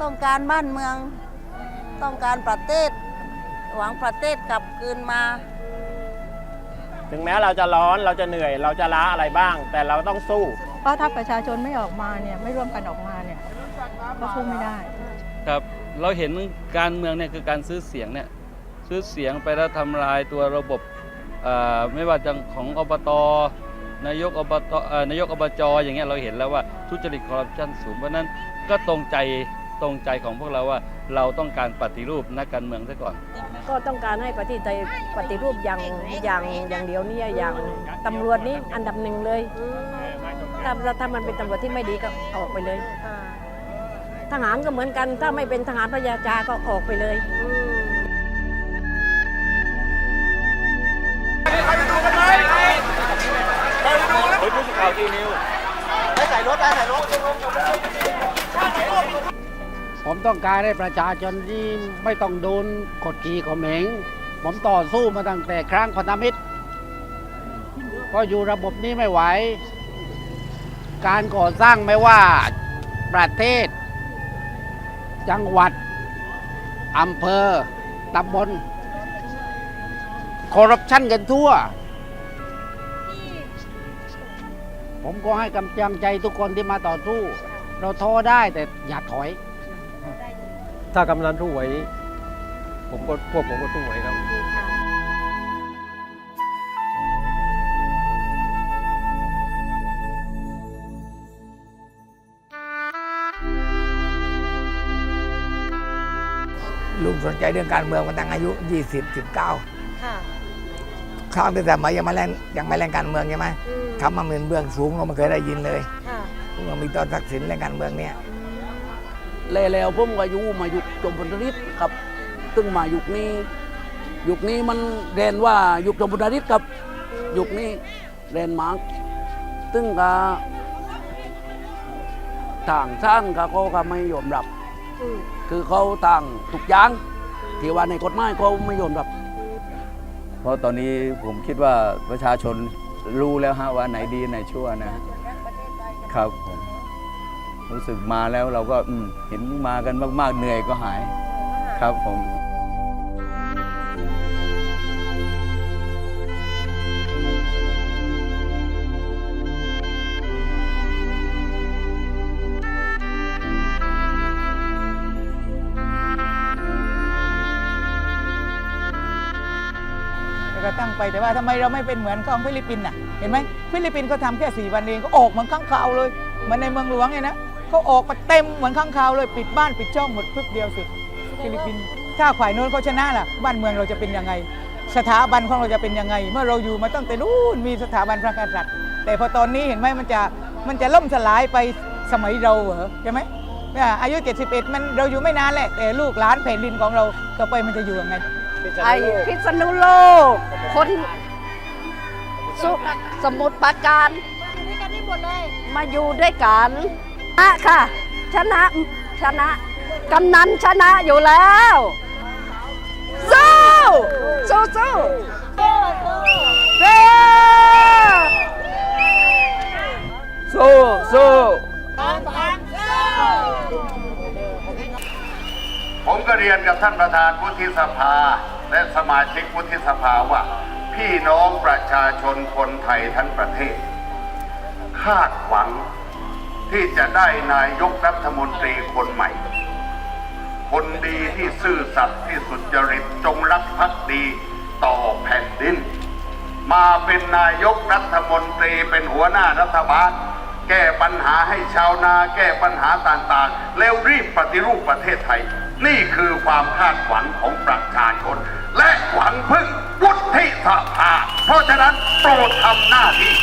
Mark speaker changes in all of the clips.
Speaker 1: ต้องการบ้านเมือง ต้องการประเทศ หวังประเทศกลับคืนมา
Speaker 2: ถึงแม้เราจะร้อนเราจะเหนื่อย เราจะล้าอะไรบ้าง แต่เราต้องสู้
Speaker 3: เพราะถ้าประชาชนไม่ออกมาเนี่ยไม่ร่วมกันออกมาเนี่ยก็สู้ไม่ได้
Speaker 4: ครับเราเห็นการเมืองเนี่ยคือการซื้อเสียงเนี่ยซื้อเสียงไปแล้วทำลายตัวระบบเอ่อไม่ว่าจะของอบตนายกอบตเอ่อนายกอบจอย่างเงี้ยเราเห็นแล้วว่าทุจริตคอร์รัปชันสูงเพราะฉะนั้นก็ตรงใจ ตรงใจของพวกเราว่าเราต้องการปฏิรูปนักการเมืองซะก่อน
Speaker 5: ก็ต้องการให้ประเทศไทยปฏิรูปอย่างอย่างอย่างเดียวเนี่ยอย่างตำรวจนี่อันดับหนึ่งเลยถ้าถ้ามันเป็นตำรวจที่ไม่ดีก็ออกไปเลย ทหารก็เหมือนกันถ้าไม่เป็นทหารพระยาจาก็ออกไปเลย
Speaker 6: ผ ผมต้องการให้ประชาชนที่ไม่ต้องโดนกดขี่ข่มเหงผมต่อสู้มาตั้งแต่ครั้งพันธมิตร ก็อยู่ระบบนี้ไม่ไหว การก่อสร้างไม่ว่าประเทศ จังหวัดอำเภอตำบลคอร์รัปชันกันทั่ว ผมก็ให้กำลังใจทุกคนที่มาต่อสู้ เราท้อได้แต่อย่าถอย
Speaker 7: ถ้ากำนันสู้ไหวผมก็พวกผมก็สู้ไหวครับ
Speaker 8: ลุงสนใจเรื่องการเมืองมาตั้งอายุ 20 19
Speaker 5: ค่ะ
Speaker 8: คราวที่สมัยยังมาเล่นยังไม่เล่นการเมืองใช่ไหมคำมาหมื่นเบื้องสูงเราไม่เคยได้ยินเลย
Speaker 5: ค่ะ
Speaker 8: เมื่อมีตอนทักษิณเล่นการเมืองเนี่ย
Speaker 6: แล้วผมก็อยู่มายุคจมพลนิตครับซึ่งมายุคนี้ ยุคนี้มันเรียนว่ายุคจมพลนิตครับ ยุคนี้เรนมาร์กซึ่งก็ต่างชาติก็เขาก็ไม่ยอมรับ คือเขาต่างทุกอย่างที่ว่าในกฎหมายเขาไม่ยอมรับ
Speaker 9: เพราะตอนนี้ผมคิดว่าประชาชนรู้แล้วฮะว่าไหนดีไหนชั่วนะครับผม รู้สึกมาแล้วเราก็อืมเห็นมากันมาก ๆ เหนื่อยก็หายครับผม
Speaker 10: แล้วก็ตั้งไปแต่ว่าทำไมเราไม่เป็นเหมือนของฟิลิปปินส์น่ะเห็นไหมฟิลิปปินส์เขาทำแค่สี่วันเองก็ออกเหมือนข้างคาวเลยเหมือนในเมืองหลวงไงนะ เขาออกมาเต็มเหมือนข้างคาวเลยปิดบ้านปิดช่องหมดพึบเดียวสิฟิลิปปินส์ถ้าฝ่ายโน้นเขาชนะล่ะ บ้านเมืองเราจะเป็นยังไง สถาบันของเราจะเป็นยังไง เมื่อเราอยู่มาตั้งแต่นู้นมีสถาบันพระกษัตริย์ แต่พอตอนนี้เห็นไหมมันจะมันจะล่มสลายไปสมัยเราเหรอใช่ไหมนี่อายุ 71 มันเราอยู่ไม่นานแหละ แต่ลูกหลานแผ่นดินของเราต่อไปมันจะอยู่ยังไง
Speaker 5: ไอ้พิษณุโลกคนสุสมุทรปราการมาอยู่ด้วยกัน นะค่ะ ชนะชนะกำนันชนะอยู่แล้วสู้สู้สู้เด้
Speaker 9: สู้สู้
Speaker 11: ผมก็เรียนกับท่านประธานวุฒิสภา และสมาชิกวุฒิสภาว่า พี่น้องประชาชนคนไทยทั้งประเทศ คาดหวัง ที่จะได้นายกรัฐมนตรีคนใหม่ คนดีที่ซื่อสัตย์ที่สุจริตจงรักภักดีต่อแผ่นดิน มาเป็นนายกรัฐมนตรีเป็นหัวหน้ารัฐบาล แก้ปัญหาให้ชาวนาแก้ปัญหาต่างๆ แล้วรีบปฏิรูปประเทศไทย นี่คือความคาดหวังของประชาชน และหวังพึ่งวุฒิสภาเพราะฉะนั้นโปรดทำหน้าที่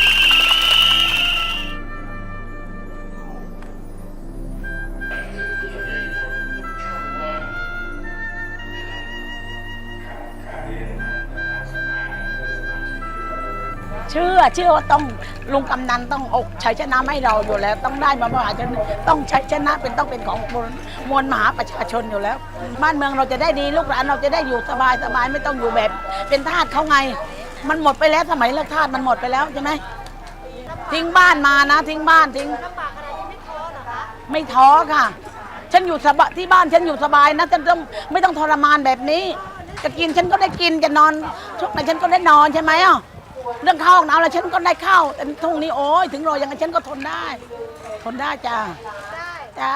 Speaker 1: เชื่อเชื่อว่าต้องลุงกำนันต้องอกชัยชนะให้เราอยู่แล้ว ต้องได้มามหาชนต้องชัยชนะเป็นต้องเป็นของมวลมวลมหาประชาชนอยู่แล้ว บ้านเมืองเราจะได้ดีลูกหลานเราจะได้อยู่สบายสบายไม่ต้องอยู่แบบ เป็นทาสเขาไง มันหมดไปแล้วสมัยเลิกทาสมันหมดไปแล้วใช่ไหมทิ้งบ้านมานะ ทิ้งบ้านทิ้งไม่ท้อค่ะ ฉันอยู่สบายที่บ้านฉันอยู่สบายนะฉันต้องไม่ต้องทรมานแบบนี้ จะกินฉันก็ได้กินจะนอนช่วงไหนฉันก็ได้นอนใช่ไหมอะ เรื่องข้าวห้องน้ำแล้วฉันก็ได้ข้าวแต่ทุ่งนี้โอ้ยถึงรอยังไงฉันก็ทนได้ ทนได้จ้าจ้า